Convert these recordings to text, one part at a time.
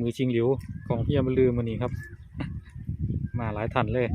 มือชิงหลิวของพี่ยามลือมันนี้ครับ มาหลายทันเลย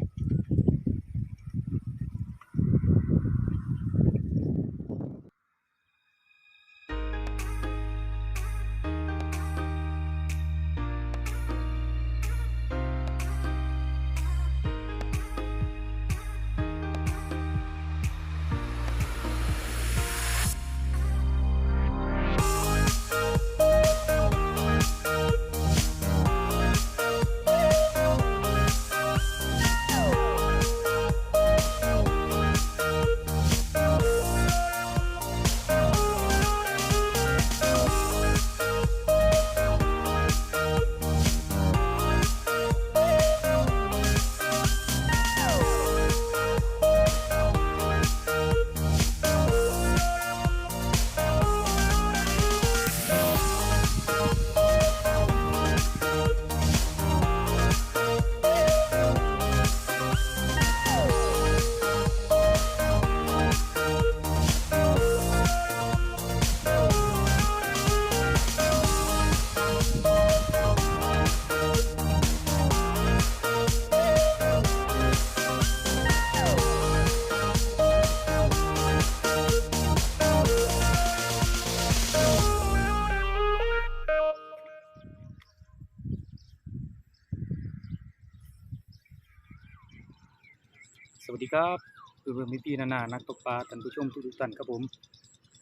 ครับคือเพื่อนพี่ๆนานานักตกปลาท่านผู้ชมทุกๆท่านครับผม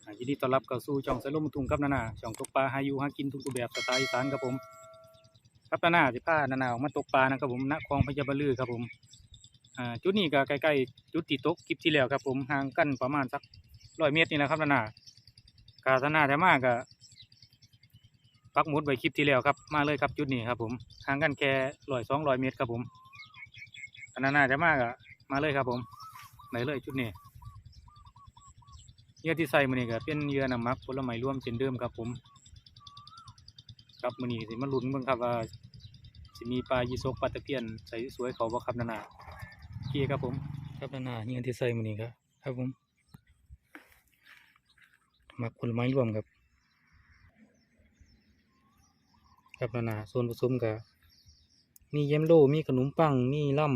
อ่ายินดีต้อนรับเข้าสู่ช่องสายลมทุงครับนานาช่องตกปลาหาอยู่หากินทุกรูปแบบสไตล์อีสานครับผมครับนานาสิพานานาออกมาตกปลานะครับผมณคลองพญาบลือครับผมจุดนี้ก็ใกล้ๆจุดที่ตกคลิปที่แล้วครับผมห่างกันประมาณสักร้อยเมตรนี่แหละครับนานากาสนาแต่มากก็ปักมุดไว้คลิปที่แล้วครับมาเลยครับจุดนี้ครับผมห่างกันแค่ร้อยสองร้อยเมตรครับผมนานาแต่มากก็ มาเลยครับผมไหนเลยจุดนี้เยื่อที่ใส่มือนี้ก็เป็นเยื่อนำมักผลไม้ร่วมเช่นเดิมครับผมครับมือนี้สิมาลุ้นเบิ่งครับว่าสิมีปลายีสกปลาตะเพียนใส่สวยเขาบ่ครับนานาโอเคครับผม ครับนานาเยื่อที่ใส่มือนี้ครับครับผมมักผลไม้ร่วมครับ ครับนานาส่วนผสมก็มีเยมโลมีขนมปังมีล่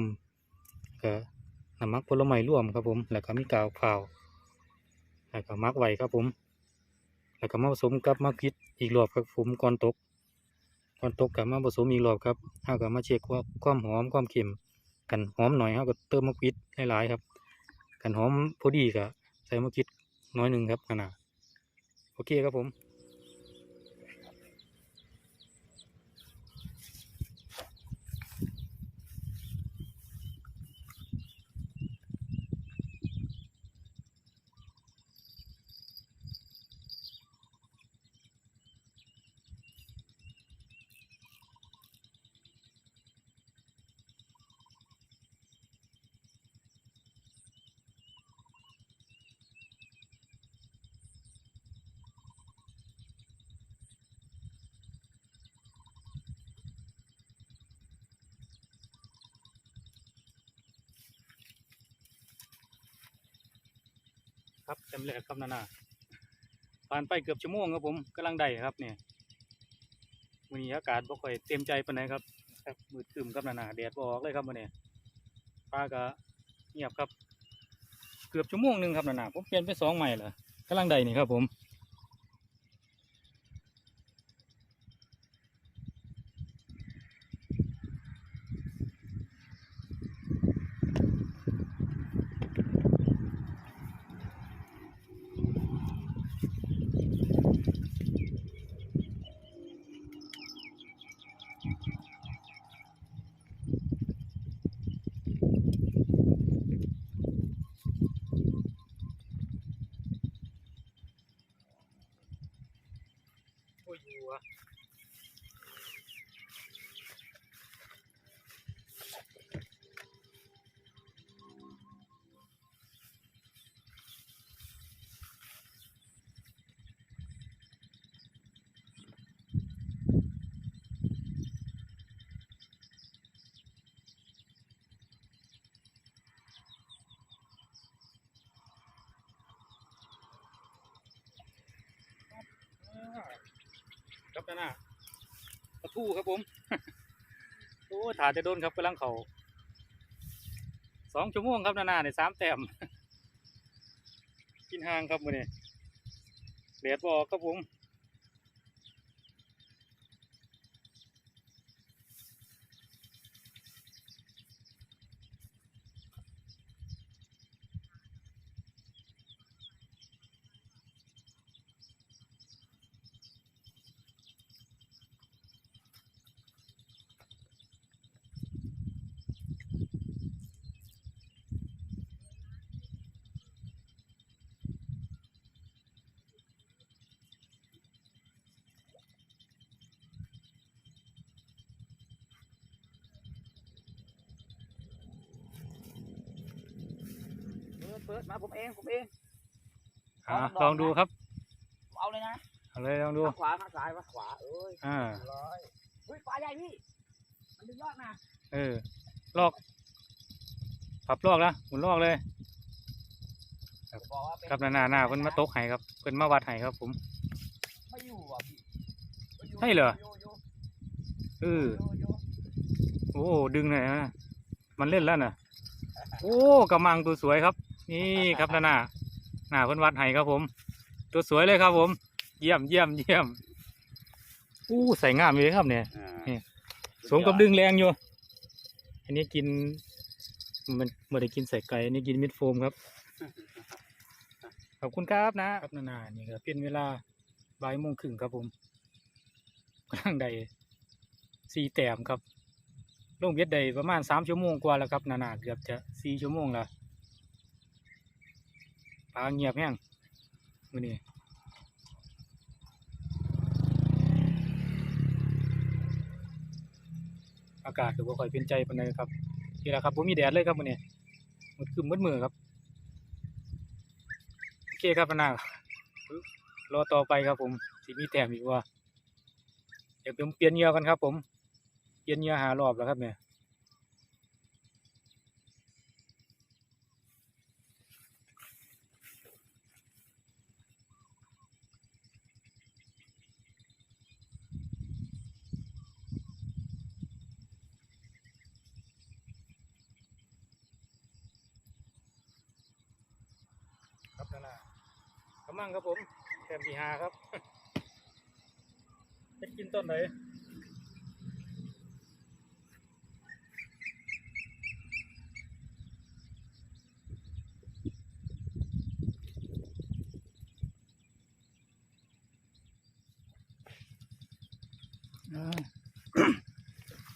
ำก็น้ำห มักผลไม้ร่วมครับผม แล้วก็มีกาวขาแล้วก็มักไว้ครับผม แล้วก็มาผสมกับมะพริดอีกรอบครับผมก่อนตกก่อนตกกับมาผสมอีกรอบครับเฮาก็มาเช็คว่าความหอมความเค็มกันหอมหน่อยเฮาก็เติมมะพริดหลายๆครับ กันหอมพอดีก็ใส่มะพริดน้อยหนึ่งครับขนาดโอเคครับผม ครับเต็มเลยครับนานาผ่านไปเกือบชั่วโมงครับผมกำลังได้ครับเนี่ยวันนี้อากาศบ่ค่อยเต็มใจปานไหนครับครับมืดครึมครับนานาแดดออกเลยครับวันนี้ปลาก็เงียบครับ เกือบชั่วโมงหนึ่งครับนานาผมเปลี่ยนไปสองใหม่ละกำลังได้นี่ครับผม ครับนานาทูครับผมโอ้ถ่าจะโดนครับกำลังเขาสองชั่วโมงครับนานาเนี่ยสามแต้มกินห่างครับมื้อนี้แดดบออกครับผม เปิดเปิดมาผมเองผมเองอ่าลองดูครับ เอาเลยนะเอาเลยลองดูข้างขวาข้างซ้ายวะขวาเอ้ยอ่าร้อยเฮ้ยปลาใหญ่พี่มันดึงยอดนะเออลอกพับลอกนะหมุนลอกเลยครับบอกว่าเป็นครับหน้าหน้าหน้าเพิ่นมาตกไห้ครับเพิ่นมาวัดไห้ครับผมไม่อยู่อะพี่ยู่ใช่เหรอยู่ยู่เออยู่อยู่โอ้ดึงหน่อยนะมันเล่นแล้วน่ะโอ้กำมังตัวสวยครับ นี่ครับหน้าหน้าหน้าเพิ่นวัดไห้ครับผม ตัวสวยเลยครับผม เยี่ยมเยี่ยมเยี่ยมอู้ใส่งามเลยครับเนี่ยอ่านี่สมกับดึงแรงอยู่ อันนี้กิน มันไม่ได้กินใส่ไก่อันนี้กินมิดโฟมครับขอบคุณครับนะครับนานานี่ก็เป็นเวลาบ่ายโมงครึ่งครับผมกำลังได้สี่แต้มครับลงเวียดได้ประมาณสามชั่วโมงกว่าแล้วครับนานาเกือบจะสี่ชั่วโมงแล้ว ปลาเงียบแห้งมือนี้อากาศถือว่าค่อยเป็นใจปานใดครับนี่แหละครับผมมีแดดเลยครับมือนี้มันคือมืดมือครับโอเคครับพนารอต่อไปครับผมสิมีแต้มอีกว่าเดี๋ยวผมเปลี่ยนเหยื่อกันครับ ผมเปลี่ยนเหยื่อหารอบแล้วครับเนี่ยครับนั่นน่ะกำลังครับผมแต้มที่หา ครับจะกินต้นไหน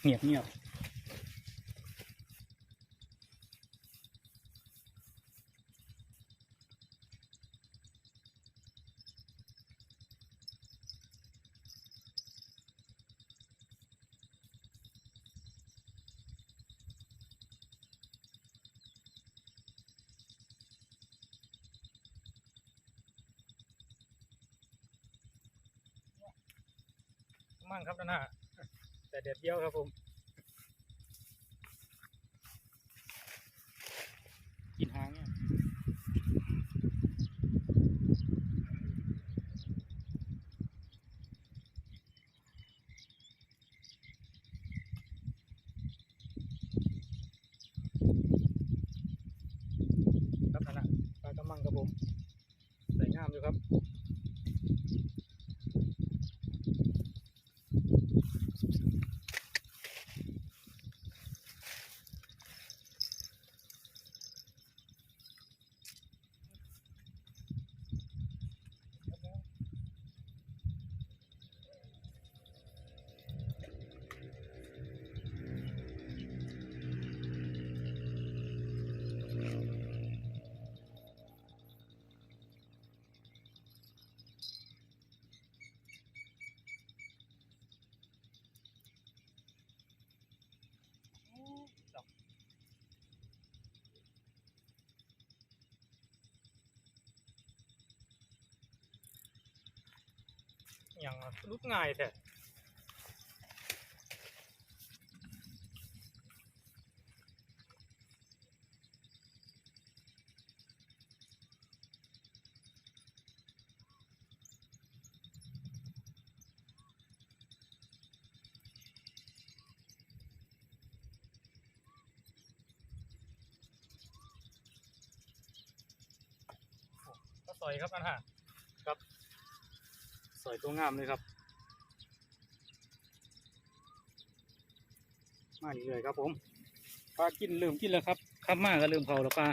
เงียบเงียบ มั่งครับนั่นน่ะแต่เด็ดเดียวครับผม กินหางเนี่ย อย่างลุกง่ายแท้สวยครับอันฮะ อยตัวงามเลยครับ มาเรื่อยๆครับผม ปลากินเริ่มกินแล้วครับข้ามมาก็เริ่มเผาแล้วปลา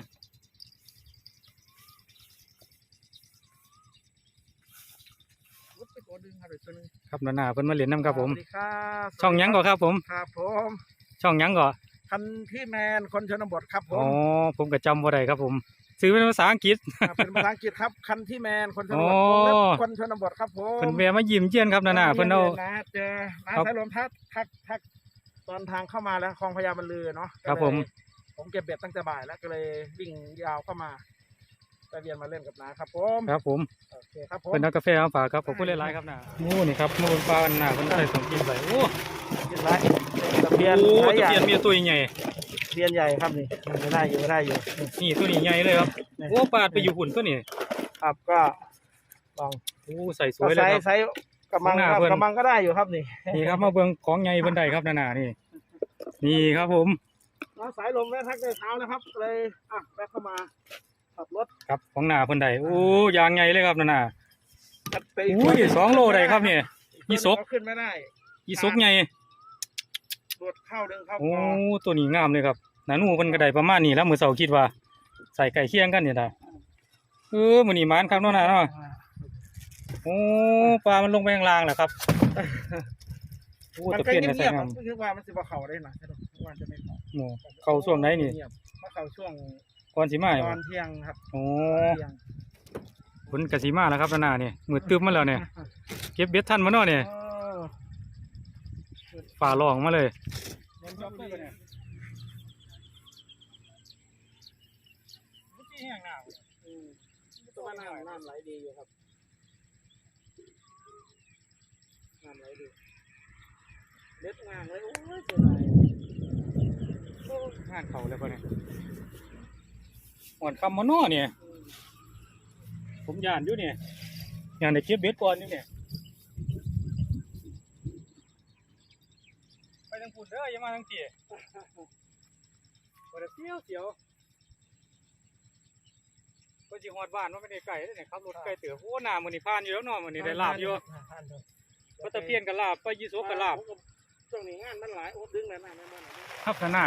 วุ้ไปตัวดึงครับอีกตัวหนึงครับนานาเพิ่นมาเล่นน้ำครับผมสวัสดีครับช่องหยังก่อครับผมครับผมช่องหยังก่อคันที่แมนคนชนบทครับผอ๋อมผมก็จำบ่ได้ครับผม ซื้อเป็นภาษาอังกฤษ ครับเป็นภาษาอังกฤษครับ คันที่แมนคนชนบทอ๋อวงเล็บคนชนบทครับผมเพิ่นแวะมายิ้มเจียนครับนานาเพิ่นเอานะเจอนาครับสายลมทักทักทักตอนทางเข้ามาแล้วคลองพญาบรรลือเนาะครับก็เลยผม ผมเก็บเบ็ดตั้งแต่บ่ายแล้วก็เลยวิ่งยาวเข้ามาไปเวียนมาเล่นกับนาครับผมครับผมโอเคครับผมเพิ่นเอากาแฟมาฝากครับขอบคุณหลายๆครับนาโอ้นี่ครับมาบนปลาหน้าเพิ่นใส่สองกินใส่โอ้เรียบร้อยตะเพียนโอ้ไซส์ตะใหญ่เพียนมีตัวใหญ่ตะ เพียนใหญ่ครับนี่ไม่ได้อยู่ไม่ได้อยู่ นี่นี่ตัวนี้ใหญ่เลยครับโอ้ปลาดไปอยู่หุ่นตัวนี้ครับก็ลองโอ้ใส่สก็วยเลไซยส์ครับไซส์กำมังข้างหน้าครับเพิ่นกำมังก็ได้อยู่ครับนี่นี่ครับมาเบิ่งของใหญ่เพิ่นได้ครับนานานี่ นี่ครับผมน้ำสายลมแม่ทักได้เช้านะครับ เลยอะแวะเข้ามาขับรถครับของหน้าเพิ่นได้โอ้ยางใหญ่เลยครับนานาไปอุ้ยสองโลได้ครับนี่อีสกขึ้นไม่ได้อีสกใหญ่ รวดเข้าดึงเข้าโอ้คอตัวนี้งามเลยครับนาหนูเพิ่นก็ได้ประมาณนี้แล้วมื้อเช้าคิดว่า ใส่ไก่เคียงกันเนี่ยได้เออมื้อนี้หมานครับเนาะนาเนาะโอ้ปลามันลงไปข้างล่างแล้วครับโอ้มันตะก็เพียนเงีก็ใส่ยบๆงามมันคือว่ามันสิบ่เข่าได้นะสนุกว่าจะไม่เข่าโอ้เข้าช่วงไหนนี่เงียบมาเข่าช่วงก่อนสิมาตเนี่ยอนเที่ยงครับโอ้ตอนเที่ยงฝนก็สิมาแล้วครับนานานี่มืดตึ๊บมาแล้วเนี่ยเก็บเบ็ดทันมาเนาะเนี่ยเออ ฝ่าร้องมาเลยมันชอบดีเนี่ยอืมตัวน้ำน้ำไหลดีอยู่ครับน้ำไหลดีเล็ดงางเลยโอ้ยเสียดายงานเขาแล้วปะเนี่ยอ่อนคำมาเนาะเนี่ยอืมผมย่านอยู่เนี่ยย่านได้เก็บเบ็ดก่อนอยู่เนี่ยไปทางปุ่นเด้ออย่ามาทางทีบ่ได้เสียวเสียวก็สิฮอดบ้านว่าไม่ได้ไกลเด้อเนี่ยขับรถไกลเตือโอ้หน้ามื้อนี้ผ่านอยู่แล้วเนาะมื้อนี้ได้ลาบอยู่ก็ตะเพียนก็ลาบไปยี่สกก็ลาบช่วงนี้งานมันหลายโอ้ดึงแล้วนะแม่นบ่น่ะครับข้างหน้า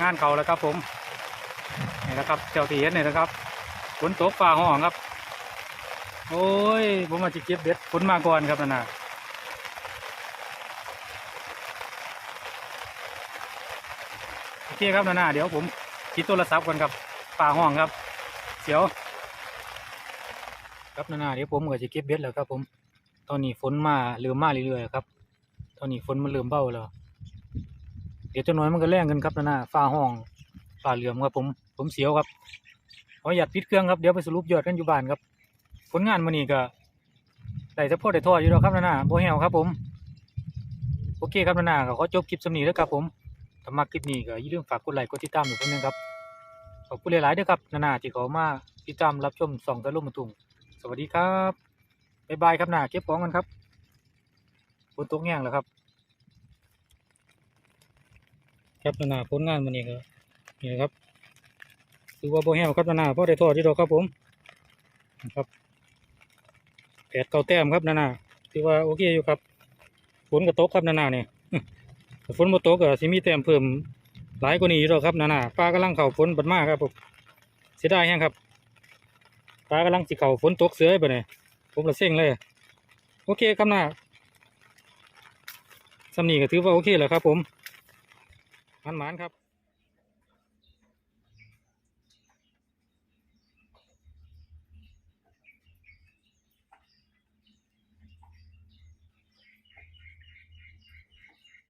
งานเขาแล้วครับผมนี่นะครับเจ้าที่เห็นนี่นะครับฝนตกฟ้าห้องครับ โอ้ย ผมมาจิเก็บเบ็ดฝนมาก่อนครับนั่นน่ะโอ เคครับนั่นน่ะเดี๋ยวผมคิดโทรศัพท์ก่อนครับฟ้าห้องครับเสียวครับนั่นน่ะเดี๋ยวผมก็จะเก็บเบ็ดแล้วครับ ผม ตอนนี้ฝนมาเริ่มมาเรื่อยๆครับ ตอนนี้ฝนมันเริ่มเบาแล้วเดี๋ยวเจะน้อยมันก็แรงกันครับนะนะฟ้าห้องฟ้าเหลื่อมครับผมผมเสียวครับขอหยัดปิดเครื่องครับเดี๋ยวไปสรุปยอดกันอยู่บ้านครับ ผลงานมื้อนี้ก็ได้เฉพาะได้ทออยู่แล้วครับนะนะโบแฮวครับผมโอเคครับนะนะก็ขอจบคลิปสำนีแล้วครับผม ถ้ามาคลิปนี้ก็อย่าลืมฝากกดไลค์กดติดตามด้วยคนหนึงครับขอบคุณหลายๆเด้อครับนะนะที่เขามาติดตามรับชมส่องตะลุ่มมาตุงสวัสดีครับบ๊ายบายครับนะเก็บของกันครับฝนตกแง่งแล้วครับ ครับนานาผลงานมันนี่ก็นี่นะครับถือว่าโบแฮวครับนานาเพราะได้ทอดที่ดอกครับผมนะครับแปดเก้าแต้มครับนานาถือว่าโอเคอยู่ครับฝนก็ตกครับนานาเนี่ย ฝนมาตกก็สิมีแต้มเพิ่มหลายกว่านี้อยู่แล้วครับนานาปลากำลังเข่าฝนบัดมากครับผมเสียดายแฮงครับปลากำลังสิเข่าฝนตกเสือไปเนี่ยผมละเซ็งเลยโอเคครับนาสำนีก็ถือว่าโอเคแล้วครับ ผมมันหมานครับ